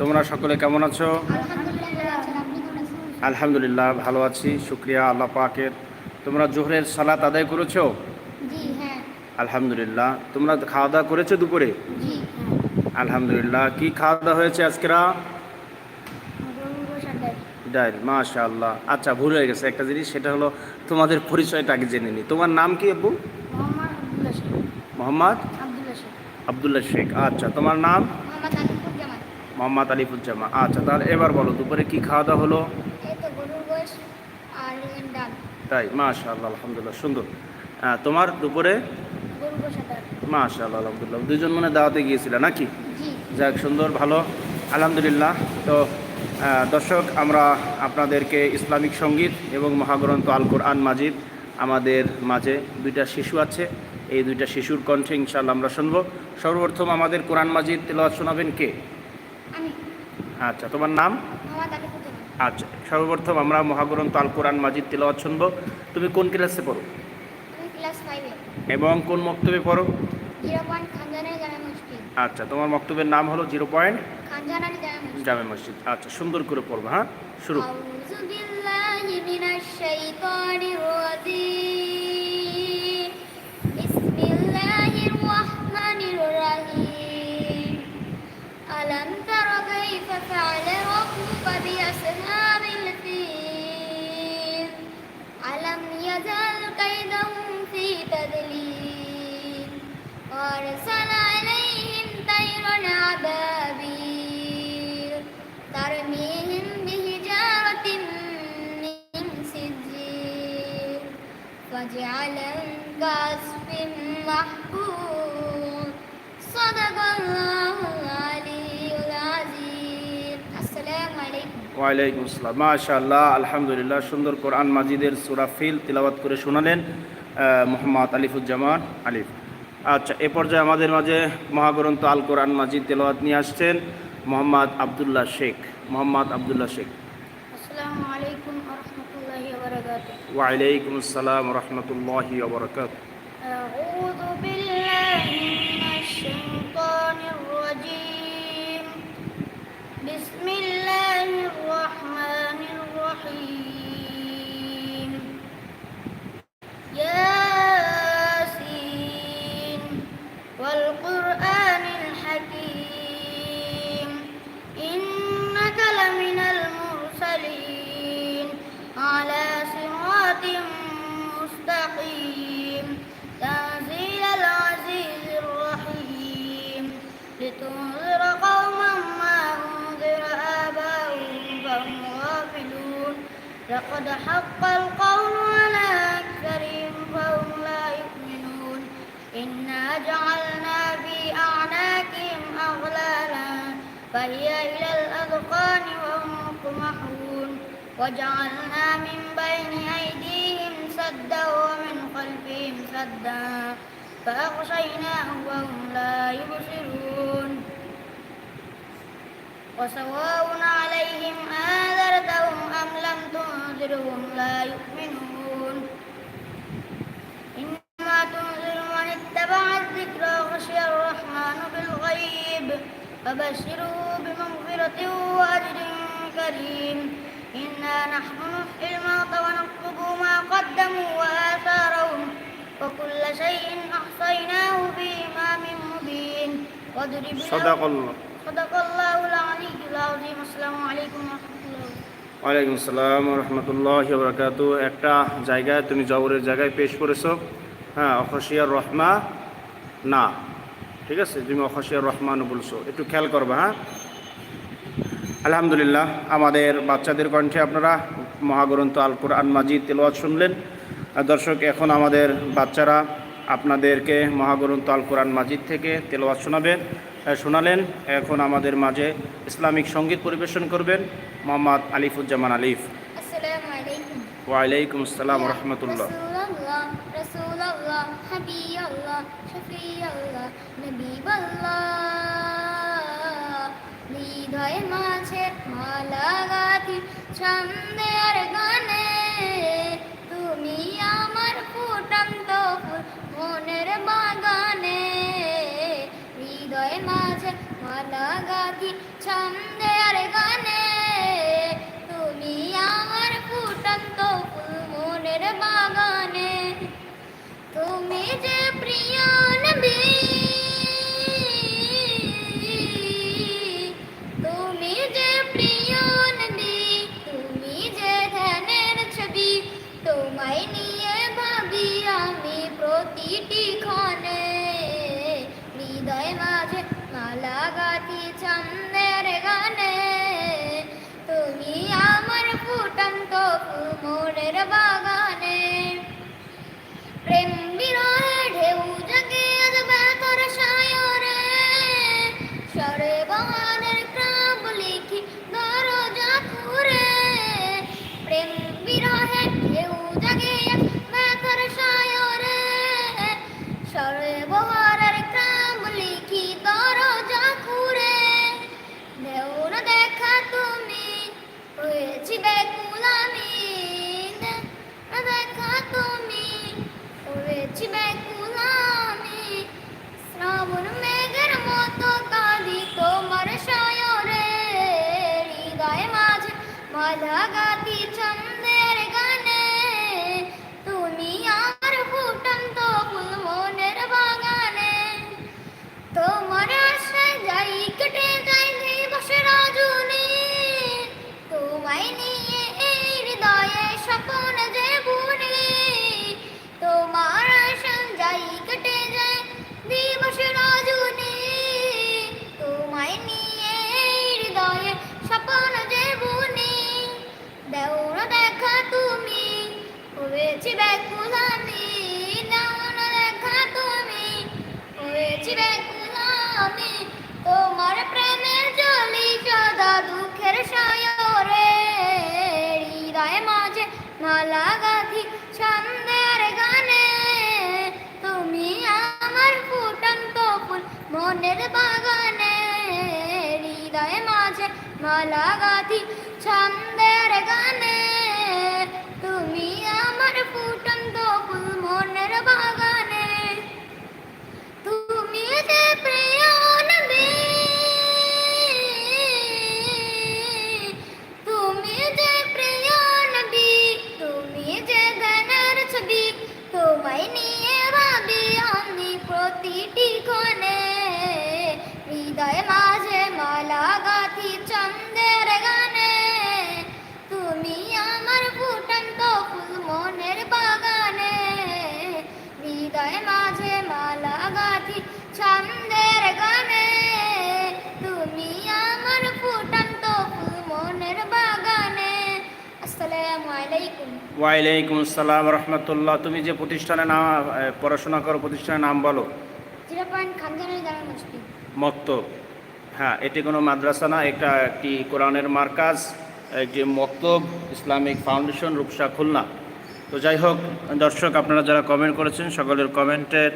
তোমরা সকলে কেমন আছো? আলহামদুলিল্লাহ ভালো আছি। শুক্রিয়া আল্লাহ পাকের। তোমরা জোহরের সালাত আদায় করেছ? হ্যাঁ। আলহামদুলিল্লাহ। তোমরা খাওয়া দাওয়া করেছ দুপুরে? হ্যাঁ। আলহামদুলিল্লাহ। কি খাওয়া দাওয়া হয়েছে আজকেরা? ডাইল মাশা আল্লাহ আচ্ছা ভুল হয়ে গেছে একটা জিনিস সেটা হলো তোমাদের পরিচয়টা আগে জেনে নিই তোমার নাম কি আব্বু? মোহাম্মদ আবদুল্লাহ শেখ। আচ্ছা তোমার নাম? মোহাম্মদ আলিফুজ্জামা আচ্ছা তাহলে এবার বলো দুপুরে কি খাওয়া দাওয়া হলো? তাই মাশা আল্লাহ আলহামদুলিল্লাহ সুন্দর। তোমার দুপুরে? গরুর গোশার ডাল। মাশা আল্লাহ আলহামদুলিল্লাহ। দুজন মনে দাওয়াতে গিয়েছিলে নাকি? যাক সুন্দর ভালো আলহামদুলিল্লাহ। তো দর্শক আমরা আপনাদেরকে ইসলামিক সংগীত এবং মহাগ্রন্থ আল কোরআন মাজিদ আমাদের মাঝে দুইটা শিশু আছে। এই দুইটা শিশুর কণ্ঠে ইনশাল্লাহ আমরা শুনব। সর্বপ্রথম আমাদের কোরআন মাজিদ তেলাওয়াত শোনাবেন কে? আচ্ছা তোমার নাম? আচ্ছা সর্বপ্রথম আমরা মহাগ্রন্থ আল কোরআন মাজিদ তিল শুনব। তুমি কোন ক্লাসে পড়ো? এবং কোন মক্তব্যে পড়ো? আচ্ছা তোমার মক্তব্যের নাম হলো জিরো পয়েন্ট জামে মসজিদ। আচ্ছা সুন্দর করে পড়ব হ্যাঁ? শুরু। ألم تر كيف فعل ربك بأصحاب الفيل ألم يزل كيدهم في تدليل؟ وأرسل عليهم طيرا أبابيل ترميهم بحجارة من سجيل. فجعلهم كعصف محكوم صدق الله ওয়ালাইকুম আসসালাম। মাশাল্লাহ আলহামদুলিল্লাহ সুন্দর কোরআন মাজিদের সুরাফিল তিলাবাত করে শোনালেন মোহাম্মদ আলিফুজ্জামান আলিফ। আচ্ছা এ পর্যায়ে আমাদের মাঝে মহাগ্রন্থ আল কোরআন মাজিদ তেলাওয়াত নিয়ে আসছেন মোহাম্মদ আবদুল্লাহ শেখ। মোহাম্মদ আবদুল্লাহ শেখ। ওয়ালাইকুম আসসালাম রহমতুল্লাহ الرحمن الرحيم. ياسين والقرآن الحكيم. إنك لمن المرسلين على صراط مستقيم. تنزيل العزيز الرحيم. لتنذر لقد حق القول على أكثرهم فهم لا يؤمنون. إنا جعلنا في أعناقهم أغلالا فهي إلى الأذقان وهم مقمحون. وجعلنا من بين أيديهم سدا ومن خلفهم سدا فأغشيناهم وهم لا يبصرون. وسواء عليهم آذرتهم أم تنذرهم لا يؤمنون. إنما تنذر من اتبع الذكر وخشي الرحمن بالغيب فبشره بمغفرة وأجر كريم. إنا نحن نحيي الموتى ونكتب ما قدموا وآثارهم وكل شيء أحصيناه في إمام مبين. واضرب صدق صدق الله العلي العظيم. السلام عليكم ورحمة الله ওয়ালাইকুম আসসালাম রহমতুল্লাহ বরকাত একটা জায়গায় তুমি জবরের জায়গায় পেশ করেছ। হ্যাঁ অখসিয়ার রহমা না। ঠিক আছে? তুমি অখসিয়ার রহমান বলছো। একটু খেয়াল করবা হ্যাঁ? আলহামদুলিল্লাহ আমাদের বাচ্চাদের কণ্ঠে আপনারা মহাগ্রন্থ আল কোরআন মাজিদ তেলাওয়াত শুনলেন। আর দর্শক এখন আমাদের বাচ্চারা আপনাদেরকে মহাগ্রন্থ আল কোরআন মাজিদ থেকে তেলাওয়াত শোনাবেন আহ, শোনালেন এখন আমাদের মাঝে ইসলামিক সংগীত পরিবেশন করবেন মোহাম্মদ আলিফুজ্জামান আলিফ। ওয়ালাইকুম আসসালাম রহমতুল্লাহ ছন্দের গানে। তুমি আমার মনের বাগান। লাগাতি ছন্দের গানে। তুমি আমার ফুটন্ত ফুল মনের বাগানে। তুমি যে প্রিয় নবী তুমি যে প্রিয় নবী তুমি যে ধ্যানের ছবি, তোমায় নিয়ে ভাবি আমি প্রতিটি ক্ষণে। লাগাতি চন্দের গানে তুমি আমার ফুটন্ত মোরের বাগান। মালা গাতি ছন্দের গানে, তুমি আমার ফুটন্ত ফুল মনের বাগানে। তোমার আশায় যাই কেটে যাই দিবস রজনী, তোমায় গাথি ছন্দের গানে। তুমি আমার মনের বাগানে। হৃদয় মাঝে মালা গাথি ছন্দের গানে। হৃদয় মাঝে মালা গাথি চন্দের গানে। তুমি আমার ফুটন্ত ফুল মনের বাগানে। হৃদয় মাঝে মালা গাথি ছন্দের গানে। তুমি আমার ফুটন্ত ফুল মনের বাগানে। আসসালামু আলাইকুম। ওয়ালাইকুম আসসালাম রহমতুল্লাহ। তুমি যে প্রতিষ্ঠানে নাম পড়াশোনা করো প্রতিষ্ঠানের নাম বলো। জিরো পয়েন্ট খানজানের মসজিদ মক্তব হ্যাঁ এটি কোনো মাদ্রাসা না, এটা একটি কোরআনের মার্কাজ একটি মক্তব ইসলামিক ফাউন্ডেশন, রূপসা খুলনা। তো যাই হোক, দর্শক, আপনারা যারা কমেন্ট করেছেন, সকলের কমেন্টের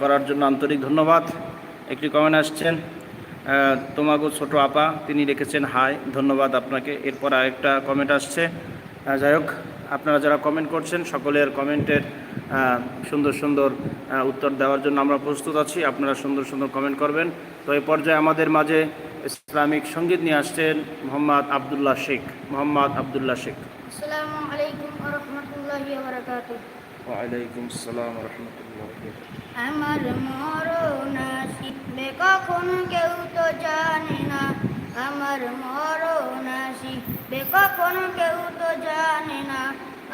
করার জন্য আন্তরিক ধন্যবাদ। একটি কমেন্ট আসছেন তোমাগো ছোট আপা, তিনি লিখেছেন হাই, ধন্যবাদ আপনাকে। এরপর আরেকটা কমেন্ট আসছে। যাই হোক আপনারা যারা কমেন্ট করছেন সকলের কমেন্টের সুন্দর সুন্দর উত্তর দেওয়ার জন্য আমরা প্রস্তুত আছি। আপনারা সুন্দর সুন্দর কমেন্ট করবেন। তো এই পর্যায়ে আমাদের মাঝে ইসলামিক সংগীত নিয়ে আসছেন মোহাম্মদ আবদুল্লাহ শেখ। মোহাম্মদ আবদুল্লাহ শেখ। আসসালামু আলাইকুম ওয়া রাহমাতুল্লাহি ওয়া বারাকাতুহু ওয়ালাইকুম আসসালাম রহমতুল্লাহ আমার মরণ শিখবে কখন কেউ তো জানে না। আমার মরণ শিখবে কখন কেউ তো জানে না,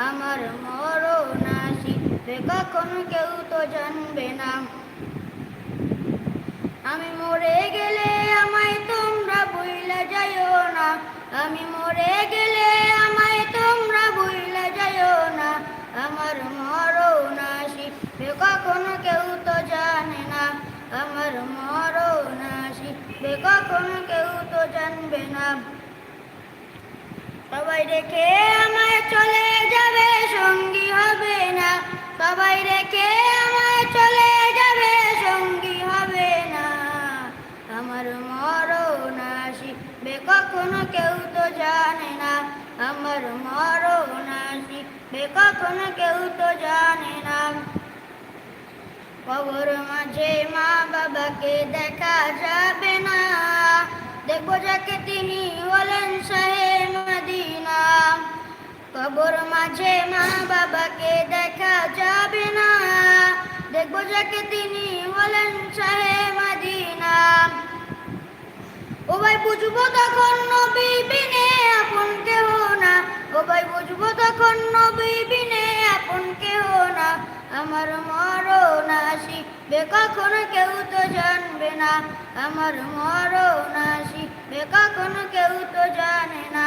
আমার মরণ শিখবে কখন কেউ তো জানবে না। আমি মরে গেলে আমায় তোমরা বইলে যাইও না। আমি মরে গেলে আমায় তোমরা বইলে যাইও না। আমার মরণ আসিবে কখনো কেউ তো জানে না, আমার মরণ আসিবে কখনো কেউ তো জানবে না। সবাই রেখে আমায় চলে যাবে, সঙ্গী হবে না। সবাই রেখে আমায় চলে যাবে, সঙ্গী হবে না। আমার মরণ আসিবে, কখনো কেউ তো জানে না। আমার মরণ আসিবে, কখনো কেউ তো জানে না। কবর মাঝে মা বাবাকে দেখা যাবে না। দেখব যাকে তিনি বলেন সাহে মদিনা। কবর মাঝে মা বাবাকে দেখা যাবে না। দেখব যাকে তিনি বলেন সাহে মদিনা। ও ভাই, বুঝব তখন নবী বিনে আপন কেহ না। ভাই বুঝব তখন নবী বিনে আপন কেউ না। আমার মরণ আসিবে কখনো কেউ তো জানবে না। আমার মরণ আসিবে কখনো কেউ তো জানে না।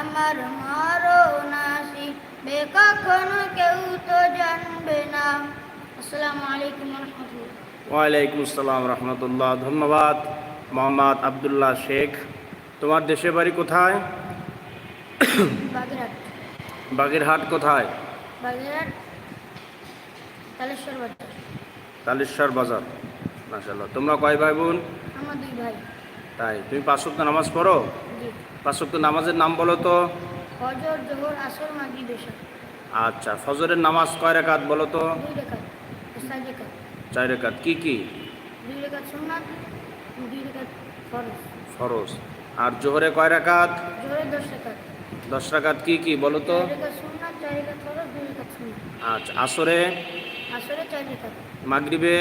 আমার মরণ আসিবে কখনো কেউ তো জানবে না। আসসালামু আলাইকুম রহমতুল্লাহ। ওয়ালাইকুম আসসালাম রহমতুল্লাহ, ধন্যবাদ। মোহাম্মদ আবদুল্লাহ শেখ, তোমার দেশের বাড়ি কোথায়? বাগেরহাট। বাগেরহাট কোথায়? বাগেরহাট তালেশ্বর বাজার। তালেশ্বর বাজার মাশাল্লাহ তোমরা কয় ভাই বোন? আমার দুই ভাই। তাই তুমি পাঁচ সপ্তাহ নামাজ পড়ো? জি। পাঁচক্ত নামাজের নাম বলো তো। ফজর জোহর আসর মাগরিব এশা আচ্ছা ফজরের নামাজ কয় রেখাত বলো তো? দুই চার কি কি? দুই রেখাত সুন্নাত দুই রেখাত ফরজ। ফরজ। আর জোহরে কয় জোহরে রেখাত। দশ রেখাত কি কি বলো তো? আচ্ছা আসরে? মাগরিবে?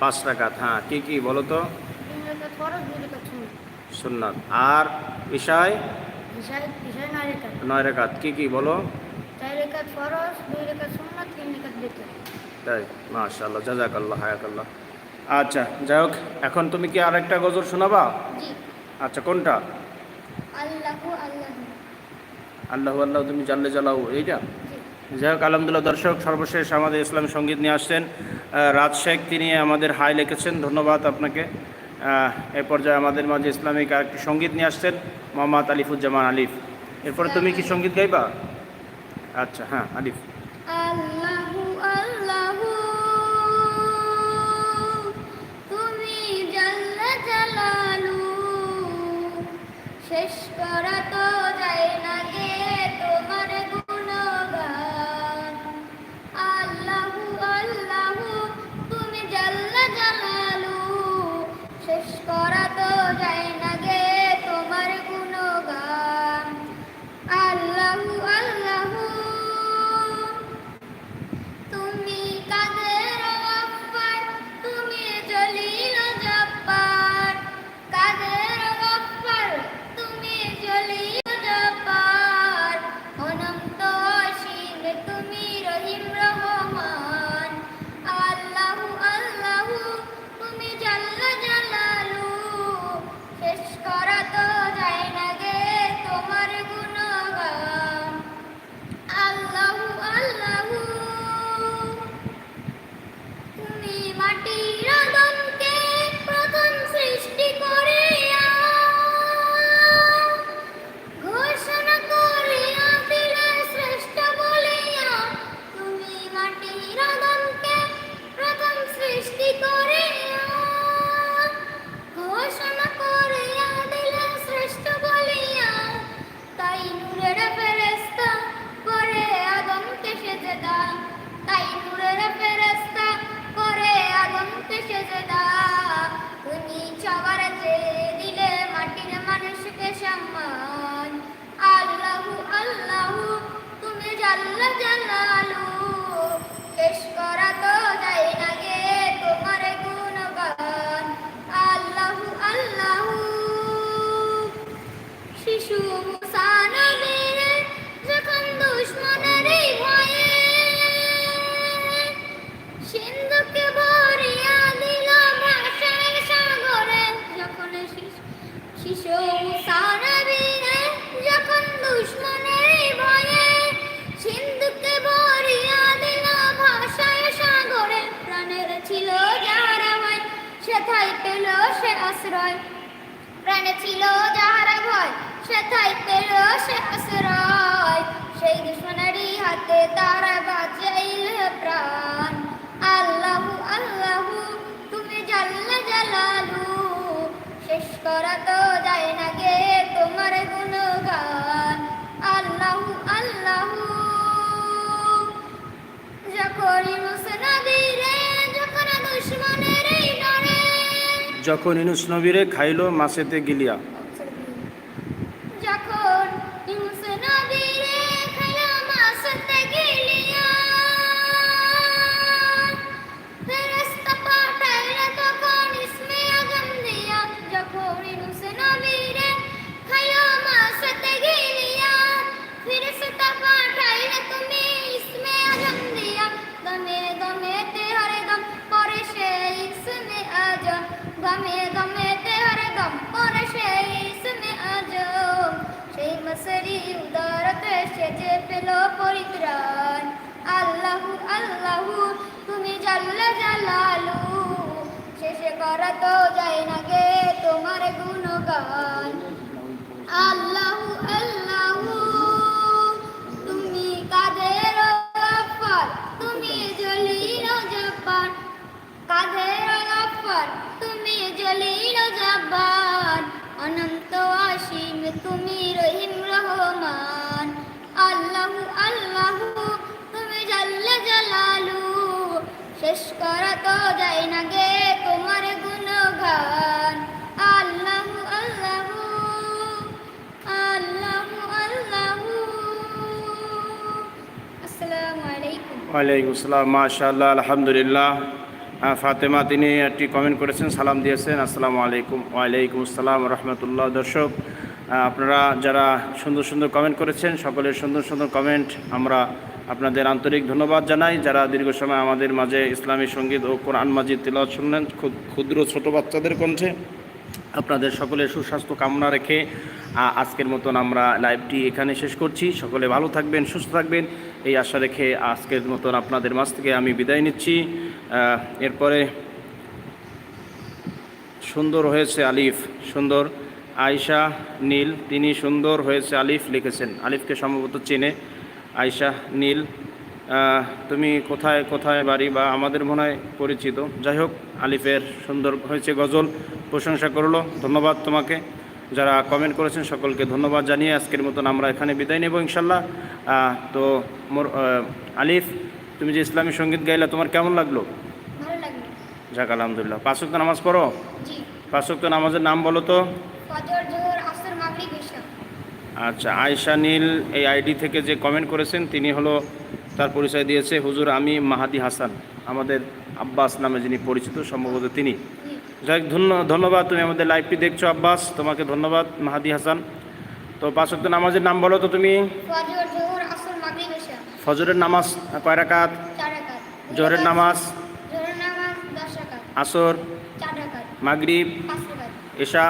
পাঁচ রেখাত। হ্যাঁ কি কি বলো তো? সুন্নাত। আর ইশায় নয় রেখাত। কি কি বলো? তাই মাশাল্লাহ জাজাকাল্লাহ হায়াকাল্লাহ। আচ্ছা যাই হোক এখন তুমি কি আর একটা গজল শোনাবা? আচ্ছা কোনটা? আল্লাহ আল্লাহ। তুমি জানলে জ্বালাও এইটা? যাই হোক আলহামদুলিল্লাহ দর্শক সর্বশেষ আমাদের ইসলামী সংগীত নিয়ে আসছেন রাজ শেখ তিনি আমাদের হাই লিখেছেন ধন্যবাদ আপনাকে। এ পর্যায়ে আমাদের মাঝে ইসলামিক আরেকটি সংগীত নিয়ে আসছেন মোহাম্মদ আলিফুজ্জামান আলিফ। এরপরে তুমি কি সংগীত গাইবা? আচ্ছা হ্যাঁ আলিফ। করা তো ভয় সেথায় পেল সে আশ্রয় সেই দুশ্মনেরই হাতে তারা বাঁচাইল প্রাণ। আল্লাহু আল্লাহু, তুমি জাল্লা জালালু। শেষ করা তো যায় না গে তোমার গুণগান। আল্লাহু আল্লাহু যখন মুসনাদিরে, যখন দুশ্মনের ডরে যখন ইনুস নবীরে খাইলো মাছেতে গিলিয়া। মসরি উদারতে সেজে পেল পরিত্রাণ। আল্লাহু আল্লাহু, তুমি জাল্লা জালালু, শেষে করা তো যায় না গে তোমার গুণগান। আল্লাহু আল্লাহু, তুমি কাদের গফফার তুমি জলিল জব্বার। কাদের গফফার তুমি ওয়ালাইকুম আসসালাম, মাশাআল্লাহ, আলহামদুলিল্লাহ। ফাতেমা, তিনি একটি কমেন্ট করেছেন, সালাম দিয়েছেন, আসসালামু আলাইকুম। ওয়ালাইকুম আসসালাম, রহমতুল্লাহ, দর্শক। আপনারা যারা সুন্দর সুন্দর কমেন্ট করেছেন, সকলের সুন্দর সুন্দর কমেন্ট আমরা আপনাদের আন্তরিক ধন্যবাদ জানাই। যারা দীর্ঘ সময় আমাদের মাঝে ইসলামী সংগীত ও কোরআন মাজিদ তেলাওয়াত শুনলেন, খুব ক্ষুদ্র ছোট বাচ্চাদের কণ্ঠে আপনাদের সকলের সুস্বাস্থ্য কামনা রেখে আজকের মতন আমরা লাইভটি এখানে শেষ করছি। সকলে ভালো থাকবেন, সুস্থ থাকবেন। এই আশা রেখে আজকের মতন আপনাদের মাছ থেকে আমি বিদায় নিচ্ছি। এরপরে সুন্দর হয়েছে আলিফ, সুন্দর। আয়শা, নীল, তিনি সুন্দর হয়েছে আলিফ লিখেছেন। আলিফকে সম্ভবত চেনে। আয়শা, নীল তুমি কোথায় কোথায় বাড়ি বা আমাদের মনে হয় পরিচিত? যাই হোক, আলিফের সুন্দর হয়েছে গজল, প্রশংসা করল। ধন্যবাদ তোমাকে। যারা কমেন্ট করেছেন সকলকে ধন্যবাদ জানিয়ে আজকের মতন আমরা এখানে বিদায় নেব ইনশাল্লাহ তো মোর আলিফ তুমি যে ইসলামী সংগীত গাইলে তোমার কেমন লাগল? যাক আলহামদুলিল্লাহ। পাঁচ ওয়াক্ত নামাজ পড়ো? পাঁচ ওয়াক্ত নামাজের নাম বলো তো। আচ্ছা আয়শা নীল এই আইডি থেকে যে কমেন্ট করেছেন তিনি হলো তার পরিচয় দিয়েছে হুজুর আমি মাহাদি হাসান আমাদের আব্বাস নামে যিনি পরিচিত সম্ভবত তিনি। যাই ধন্য ধন্যবাদ তুমি আমাদের লাইভটি দেখছ আব্বাস তোমাকে ধন্যবাদ মাহাদি হাসান। তো পাঁচ ওয়াক্ত নামাজের নাম বলো তো তুমি। ফজরের নামাজ কয় রাকাত? জোহরের নামাজ? আসর? মাগরিব? এশা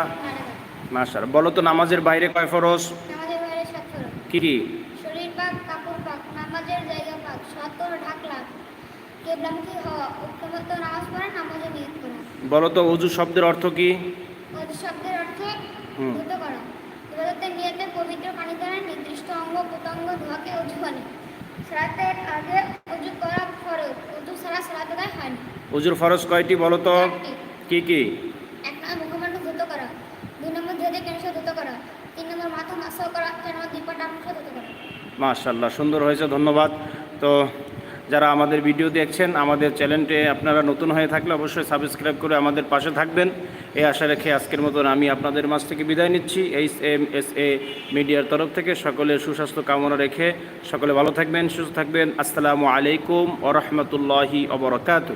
মাসার বলো তো নামাজের বাইরে কয় ফরজ? নামাজের বাইরে সাত ফরজ। কি কি? শরীর পাক কাপড় পাক নামাজের জায়গা পাক সতর ঢাকলা কেবলামুখী হওয়া উক্তমত নামাজ পড়া নামাজে নিয়ত করা। বলো তো অজু শব্দের অর্থ কি? অজু শব্দের অর্থে হুম। ধুত করা। ইবাদতের নিয়তে পবিত্র পানি দ্বারা নির্দিষ্ট অঙ্গ প্রত্যঙ্গ ধোয়াকে অজু বলে। সালাতের আগে অজু করা ফরজ। অজু ছাড়া সালাত আদায় হয় না। অজুর ফরজ কয়টি বলো তো। কি কি? এক নম্বর মুখমণ্ডল ধুত করা। দুই নম্বর ধুতে কেনসা ধুত করা। তিন নম্বর মাথা মাসাও করা। চার নম্বর দিপাটা অংশ ধুত করা। মাশাল্লাহ সুন্দর হয়েছে ধন্যবাদ। তো যারা আমাদের ভিডিও দেখছেন, আমাদের চ্যানেলটি আপনারা নতুন হয়ে থাকলে অবশ্যই সাবস্ক্রাইব করে আমাদের পাশে থাকবেন। এই আশা রেখে আজকের মতন আমি আপনাদের মাছ থেকে বিদায় নিচ্ছি। এইচ এম এস এ মিডিয়ার তরফ থেকে সকলের সুস্বাস্থ্য কামনা রেখে সকলে ভালো থাকবেন, সুস্থ থাকবেন। আসসালামু আলাইকুম ওরহমতুল্লাহি অবরকাত